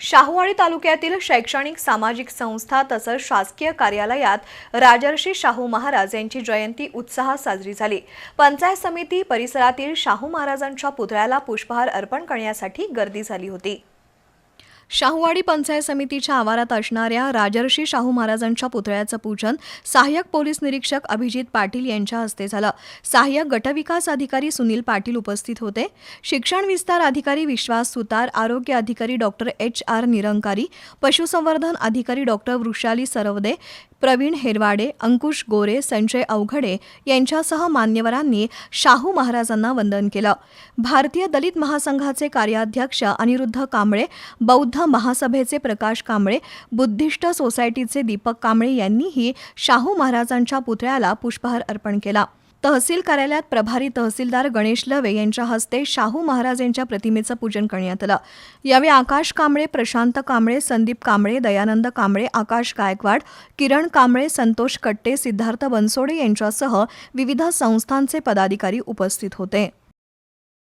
शाहूवाडी तालुक्यातील शैक्षणिक सामाजिक संस्था तसंच शासकीय कार्यालयात राजर्षी शाहू महाराज यांची जयंती उत्साहात साजरी झाली. पंचायत समिती परिसरातील शाहू महाराजांच्या पुतळ्याला पुष्पहार अर्पण करण्यासाठी गर्दी झाली होती. शाहूवाडी पंचायत समितीच्या आवारात असणाऱ्या राजर्षी शाहू महाराजांच्या पुतळ्याचं पूजन सहाय्यक पोलीस निरीक्षक अभिजित पाटील यांच्या हस्ते झालं. सहाय्यक गटविकास अधिकारी सुनील पाटील उपस्थित होते. शिक्षण विस्तार अधिकारी विश्वास सुतार आरोग्य अधिकारी डॉक्टर एच आर निरंकारी पशुसंवर्धन अधिकारी डॉक्टर वृषाली सरवदे प्रवीण हेरवाडे अंकुश गोरे संजय अवघडे यांच्यासह मान्यवरांनी शाहू महाराजांना वंदन केलं. भारतीय दलित महासंघाचे कार्याध्यक्ष अनिरुद्ध कांबळे बौद्ध महासभेचे प्रकाश कांबळे बुद्धिस्ट सोसायटीचे दीपक कांबळे यांनीही शाहू महाराजांच्या पुतळ्याला पुष्पहार अर्पण केला. तहसील कार्यालयात प्रभारी तहसीलदार गणेश लवे यांच्या हस्ते शाहू महाराज यांच्या प्रतिमेचं पूजन करण्यात आलं. यावेळी आकाश कांबळे प्रशांत कांबळे संदीप कांबळे दयानंद कांबळे आकाश गायकवाड किरण कांबळे संतोष कट्टे सिद्धार्थ बनसोडे यांच्यासह विविध संस्थांचे पदाधिकारी उपस्थित होते.